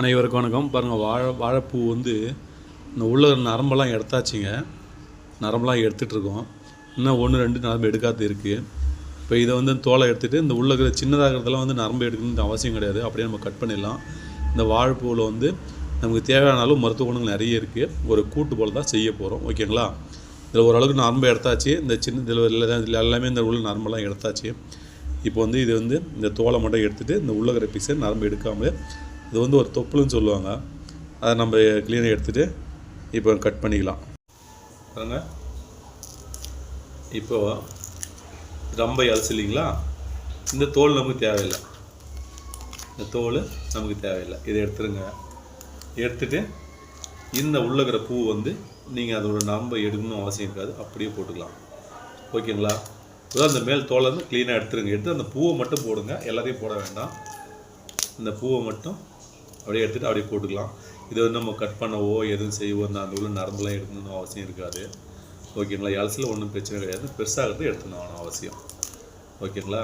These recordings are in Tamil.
அனைவருக்கும் வணக்கம். பாருங்கள் வாழை வாழைப்பூ வந்து இந்த உள்ள நரம்பெல்லாம் எடுத்தாச்சுங்க. நரம்பெல்லாம் எடுத்துகிட்டு இருக்கோம் இன்னும் ஒன்று ரெண்டு நரம்பு எடுக்காது இருக்குது இப்போ இதை வந்து தோலை எடுத்துகிட்டு இந்த உள்ள இருக்கிற சின்னதாகிறதெல்லாம் வந்து நரம்பு எடுக்கணும்னு அவசியம் கிடையாது. அப்படியே நம்ம கட் பண்ணிடலாம். இந்த வாழைப்பூவில் வந்து நமக்கு தேவையான அளவு மருத்துவ குணங்கள் நிறைய இருக்குது ஒரு கூட்டு போல் தான் செய்ய போகிறோம் ஓகேங்களா? இதில் ஓரளவுக்கு நரம்பு எடுத்தாச்சு. இந்த சின்ன இதில் எல்லாமே இந்த உள்ள நரம்பெல்லாம் எடுத்தாச்சு. இப்போ வந்து இது வந்து இந்த தோலை மட்டும் எடுத்துகிட்டு இந்த உள்ளகிற பீஸை நரம்பு எடுக்காமல் இது வந்து ஒரு தொப்புளுன்னு சொல்லுவாங்க. அதை நம்ம க்ளீனாக எடுத்துகிட்டு இப்போ கட் பண்ணிக்கலாம். பாருங்க. இப்போ ரொம்ப அலசு இல்லைங்களா இந்த தோல் நமக்கு தேவையில்லை. இந்த தோல் நமக்கு தேவையில்லை. இதை எடுத்துருங்க. எடுத்துட்டு இந்த உள்ளக்கிற பூ வந்து நீங்கள் அதோட நம்ப எடுக்கணும்னு அவசியம் இருக்காது. அப்படியே போட்டுக்கலாம். ஓகேங்களா? அதான் அந்த மேல் தோலை வந்து க்ளீனாக எடுத்துருங்க. எடுத்து அந்த பூவை மட்டும் போடுங்க. எல்லாத்தையும் போட வேண்டாம். இந்த பூவை மட்டும் அப்படியே எடுத்துகிட்டு அப்படியே போட்டுக்கலாம். இதை வந்து நம்ம கட் பண்ணவோ எதுவும் செய்வோ அந்த அந்த உள்ள நரம்புலாம் எடுக்கணும்னு அவசியம் இருக்காது. ஓகேங்களா எலசில் ஒன்றும் பிரச்சனை கிடையாது. பெருசாகிறது எடுத்துக்கணும் அவசியம். ஓகேங்களா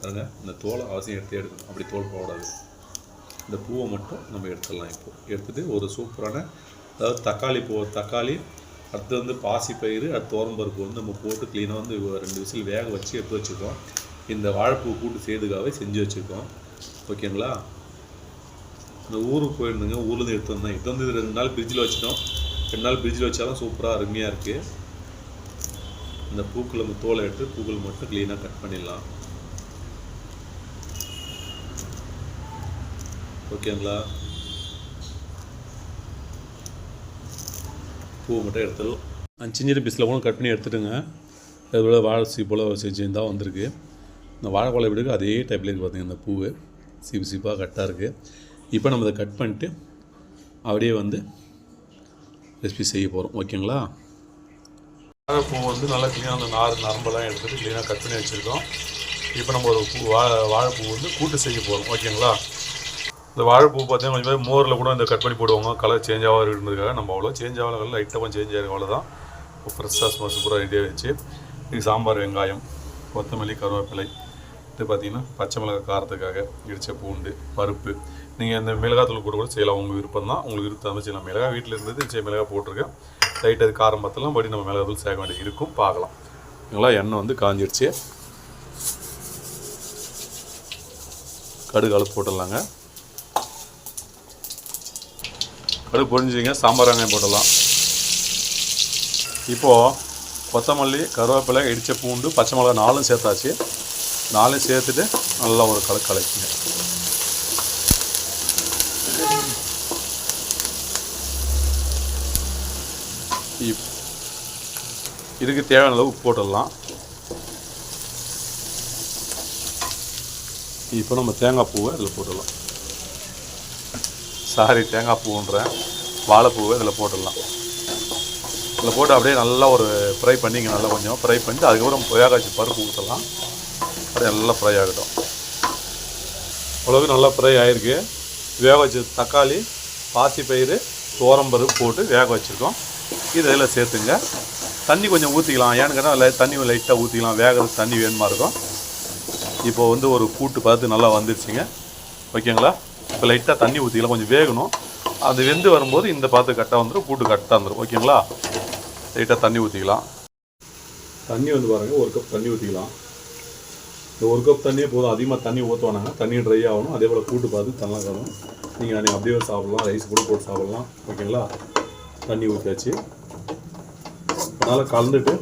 பாருங்க இந்த தோலை அவசியம் எடுத்து எடுக்கணும். அப்படி தோல் போடாது. இந்த பூவை மட்டும் நம்ம எடுத்துடலாம் இப்போது எடுத்துகிட்டு ஒரு சூப்பரான அதாவது தக்காளி பூ தக்காளி அடுத்து வந்து பாசி பயிறு அடுத்து தோரம்பருப்பு வந்து நம்ம போட்டு க்ளீனாக வந்து ரெண்டு விசில் வேக வச்சு எடுத்து வச்சுருக்கோம். இந்த வாழைப்பூ கூட்டு செய்துக்காகவே செஞ்சு வச்சுருக்கோம். ஓகேங்களா? இந்த ஊருக்கு போயிருந்தேங்க ஊர்லேருந்து எடுத்து வந்தேன். எடுத்து வந்து இது ரெண்டு நாள் ஃப்ரிட்ஜில் வச்சிட்டோம். ரெண்டு நாள் ஃப்ரிட்ஜில் வச்சாலும் சூப்பராக அருமையாக இருக்குது இந்த பூக்களை நம்ம தோலை எடுத்து பூக்கள் மட்டும் க்ளீனாக கட் பண்ணிடலாம். ஓகேங்களா? பூ மட்டும் எடுத்துடலாம். சின்ன சின்ன பீஸில் கூட கட் பண்ணி எடுத்துட்டுங்க. அது போல் வாழை சீ போல் செஞ்சு தான் வந்திருக்கு. இந்த வாழைக்கொலை விடுக்கு அதே டைப்பில் இருக்குது பார்த்தீங்க இந்த பூவு. சீப்பு சீப்பாக கட்டாக இருக்குது இப்போ நம்ம இதை கட் பண்ணிட்டு அப்படியே வந்து ரெசிபி செய்ய போகிறோம் ஓகேங்களா வாழைப்பூ வந்து நல்லா க்ளீனாக அந்த நார் நரம்பெல்லாம் எடுத்துகிட்டு க்ளீனாக கட் பண்ணி வச்சுருக்கோம். இப்போ நம்ம ஒரு பூ வாழை வாழைப்பூ வந்து கூட்டு செய்ய போகிறோம் ஓகேங்களா இந்த வாழைப்பூ பார்த்தீங்கன்னா கொஞ்சம் பேர் மோரில் கூட இந்த கட் பண்ணி போடுவாங்க. கலர் சேஞ்ச் ஆகாது இருந்ததுக்காக நம்ம அவ்வளோ சேஞ்ச் ஆகல. லைட்டாக சேஞ்ச் ஆகிருக்கும் அவ்வளோதான் ஃப்ரெஷ்ஷாக சும்மா சூப்பராக ரெடியாக வச்சு இது சாம்பார் வெங்காயம் கொத்தமல்லி கருவேப்பிலை. இது பார்த்தீங்கன்னா பச்சை மிளகாய் காரத்துக்காக இடித்த பூண்டு பருப்பு. நீங்கள் இந்த மிளகாத்தூள் கூட கூட செய்யலாம். உங்கள் விருப்பம் தான். உங்களுக்கு விருப்பம் தான் செய்யலாம். மிளகாய் வீட்டில் இருந்தது சரி மிளகாய் போட்டிருக்கேன். லைட் அது காரம் பார்த்தலாம் படி நம்ம மிளகாத்தூள் சேர்க்க வேண்டியது இருக்கும். பார்க்கலாம். ஓகேங்களா எண்ணெய் வந்து காஞ்சிடுச்சு கடுகு அழுப்பு போட்டுடலாங்க. கடுகு பொழிஞ்சிங்க சாம்பார் வெங்காயம் போட்டுடலாம். இப்போது கொத்தமல்லி கருவேப்பிலை இடித்த பூண்டு பச்சை மிளகா நாலும் சேர்த்தாச்சு. நாளையும் சேர்த்துட்டு நல்லா ஒரு கலக்கு கலக்குங்க இப்- இதுக்கு தேவையான அளவு உப்பு போட்டுடலாம். இப்போ நம்ம தேங்காய் பூவை இதில் போட்டுடலாம். சாரி தேங்காய் பூன்றேன் வாழைப்பூவை இதில் போட்டுடலாம். இதில் போட்டு அப்படியே நல்லா ஒரு ஃப்ரை பண்ணிங்க நல்லா கொஞ்சம் ஃப்ரை பண்ணிட்டு அதுக்கப்புறம் வேக பருப்பு ஊற்றலாம் நல்லா ஃப்ரை ஆகட்டும். அவ்வளோக்கு நல்லா ஃப்ரை ஆகிருக்கு வேக வச்ச தக்காளி பாசிப்பயிறு துவரம்பருப்பு போட்டு வேக வச்சுருக்கோம். இது இதில் சேர்த்துங்க. தண்ணி கொஞ்சம் ஊற்றிக்கலாம் ஏன்னு கேட்டால் லை- தண்ணி லைட்டாக ஊற்றிக்கலாம் வேகிறது தண்ணி வேணுமா இருக்கும். இப்போ வந்து ஒரு கூட்டு பார்த்து நல்லா வந்துருச்சுங்க. ஓகேங்களா? இப்போ லைட்டாக தண்ணி ஊற்றிக்கலாம் கொஞ்சம் வேகணும். அது வெந்து வரும்போது இந்த பார்த்து கட்டாக வந்துடும் கூட்டு கட்டாக வந்துடும் ஓகேங்களா? லைட்டாக தண்ணி ஊற்றிக்கலாம் தண்ணி வந்து பாருங்கள் ஒரு கப் தண்ணி ஊற்றிக்கலாம் இந்த ஒரு கப் தண்ணியே போதும். அதிகமாக தண்ணி ஊற்றுவானாங்க தண்ணி ட்ரை ஆகணும். அதே போல் கூட்டு பார்த்து தண்ணலாம் கரும் நீங்கள் நீங்கள் அப்படியே சாப்பிட்லாம். ரைஸ் கூட போட்டு சாப்பிடலாம். ஓகேங்களா தண்ணி ஊற்றியாச்சு நல்லா கலந்துட்டு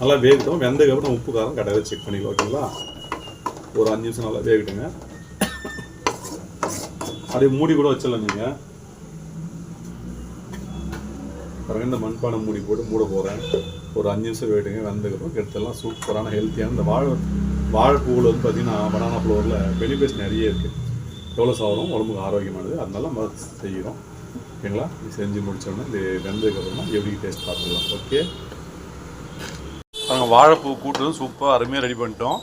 நல்லா வேகட்டும். வெந்ததுக்கப்புறம் உப்பு காரம் கடையில் செக் பண்ணிக்கலாம். ஓகேங்களா ஒரு அஞ்சு நிமிஷம் நல்லா வேகட்டுங்க. அப்படியே மூடி கூட வச்சிடலாம் நீங்கள் அப்புறம் இந்த மண்பானை மூடி போட்டு மூட போகிறேன் ஒரு அஞ்சு நிமிஷம் வெயிட்டுங்க வந்ததுக்கப்புறம் கெடுத்தெல்லாம் சூப்பரான ஹெல்த்தியான இந்த வாழை வாழைப்பூவில் வந்து பார்த்தீங்கன்னா பனானா ஃப்ளோரில் பெனிஃபிட்ஸ் நிறைய இருக்குது எவ்வளோ சாப்பிடும் உடம்புக்கு ஆரோக்கியமானது. அதனால நம்ம செய்கிறோம் ஓகேங்களா? இது செஞ்சு முடித்தோடனே இது வெந்ததுக்கப்புறமா எப்படி டேஸ்ட் பார்த்துக்கலாம். ஓகே? நாங்கள் வாழைப்பூ கூட்டு சூப்பராக அருமையாக ரெடி பண்ணிட்டோம்.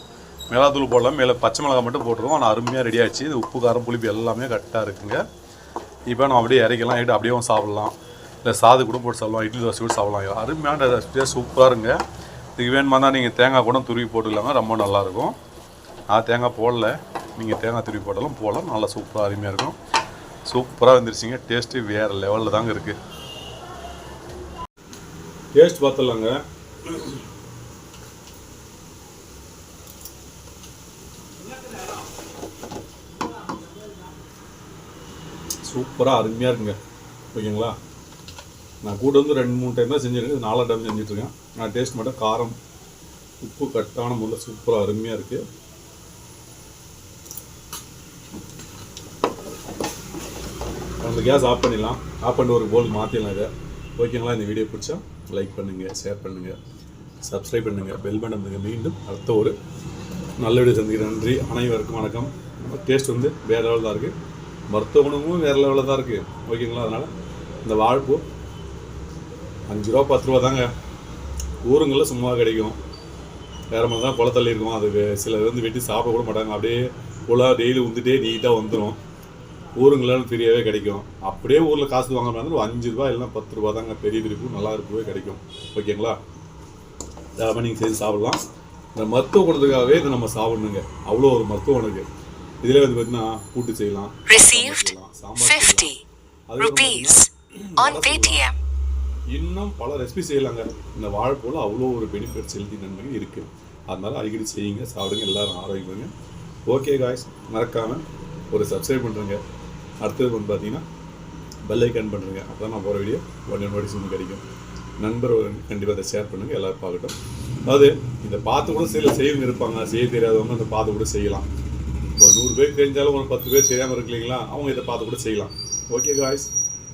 மிளகாத்தூள் போடலாம். மேலே பச்சை மிளகா மட்டும் போட்டுருவோம். ஆனால் அருமையாக ரெடி ஆச்சு. இது உப்பு காரம் புளிப்பு எல்லாமே கரெக்டாக இருக்குங்க. இப்போ நம்ம அப்படியே இறக்கலாம் இட்டு அப்படியே சாப்பிட்லாம். இல்லை சாது கூட போட்டு சாப்பிடலாம் இட்லி தோசை கூட சாப்பிடலாம். அருமையான ரெசிபியாக சூப்பராக இருங்க இதுக்கு வேணுமா தான் நீங்கள் தேங்காய் கூட துருவி போட்டுக்கலாங்க ரொம்ப நல்லாயிருக்கும். நான் தேங்காய் போடல. நீங்கள் தேங்காய் துருவி போட்டாலும் போடலாம் நல்லா சூப்பராக அருமையாக இருக்கும். சூப்பராக வந்துருச்சிங்க டேஸ்ட்டு வேறு லெவலில் தாங்க இருக்குது டேஸ்ட் பார்த்துடலாங்க. சூப்பராக அருமையாக இருக்குங்க. ஓகேங்களா? நான் கூட வந்து ரெண்டு மூணு டைம் தான் செஞ்சுருக்கேன். இது நாலா டைம் செஞ்சுட்ருக்கேன். நான் டேஸ்ட் மட்டும் காரம் உப்பு கட்டான முறையில் சூப்பராக அருமையாக இருக்குது அந்த கேஸ் ஆஃப் பண்ணிடலாம். ஆஃப் பண்ணிட்டு ஒரு போல் மாற்றிடலாம் இதை. ஓகேங்களா இந்த வீடியோ பிடிச்சா லைக் பண்ணுங்கள் ஷேர் பண்ணுங்கள் சப்ஸ்கிரைப் பண்ணுங்கள் பெல் பட்டன் பண்ணுங்கள் மீண்டும் அடுத்த ஒரு நல்ல வீடியோ சந்திக்கிறேன். நன்றி. அனைவருக்கும் வணக்கம். டேஸ்ட் வந்து வேறு லெவலில் தான் இருக்குது மருத்துவ குணமும் வேறு லெவலில் தான் இருக்குது ஓகேங்களா அதனால் இந்த வாழ்ப்பு அஞ்சு ரூபா பத்து ரூபா தாங்க. ஊருங்களில் சும்மா கிடைக்கும். வேறு மாதிரி தான் குளத்தள்ளி இருக்கும். அது சிலர் வந்து வெட்டி சாப்பிட கூட மாட்டாங்க. அப்படியே குளம் டெய்லி உந்துட்டே நீட்டாக வந்துடும் ஊருங்களால ஃப்ரீயாகவே கிடைக்கும். அப்படியே ஊரில் காசு வாங்க மாதிரி அஞ்சு ரூபா இல்லைன்னா பத்து ரூபா தாங்க பெரிய பெரிய நல்லா இருக்கவே கிடைக்கும். ஓகேங்களா? தாராளமாக நீங்கள் செய்து சாப்பிடலாம். இந்த மருத்துவ குணத்துக்காகவே இதை நம்ம சாப்பிடணுங்க. அவ்வளோ ஒரு மருத்துவ குணக்கு இதில் வந்து பார்த்தீங்கன்னா கூட்டு செய்யலாம். சாம்பார் செய்யலாம். 50 அதுக்கப்புறம் இன்னும் பல ரெசிபி செய்யலாங்க. இந்த வாழைப்பூல அவ்வளோ ஒரு பெனிஃபிட் செலுத்தி நன்மைகள் இருக்குது அதனால் அடிக்கடி செய்யுங்க சாப்பிடுங்க எல்லோரும் ஆரோக்கியங்க ஓகே காய்ஸ் மறக்காமல் ஒரு சப்ஸ்கிரைப் பண்ணுறேங்க அடுத்தது வந்து பார்த்தீங்கன்னா பெல் ஐக்கன் பண்ணுறேங்க அப்போ தான் நான் போகிற வீடியோ உடனே நோட்டிஃபிகேஷன் கிடைக்கும். நண்பர் கண்டிப்பாக அதை ஷேர் பண்ணுங்கள் எல்லோரும் பார்க்கட்டும். அதாவது இதை பார்த்து கூட சில செய்வங்க இருப்பாங்க. செய்ய தெரியாதவங்க அதை பார்த்து கூட செய்யலாம். ஒரு நூறு பேர் தெரிஞ்சாலும் ஒரு பத்து பேர் தெரியாமல் இருக்கு இல்லைங்களா அவங்க இதை பார்த்து கூட செய்யலாம். ஓகே காய்ஸ்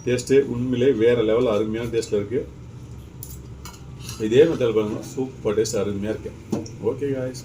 டேஸ்ட்டு உண்மையிலே வேறு லெவலில் அருமையான டேஸ்ட்டில் இருக்குது இதே மெத்தட் பாருங்கள் சூப்பர் டேஸ்ட் அருமையாக இருக்கேன் ஓகே காய்ஸ்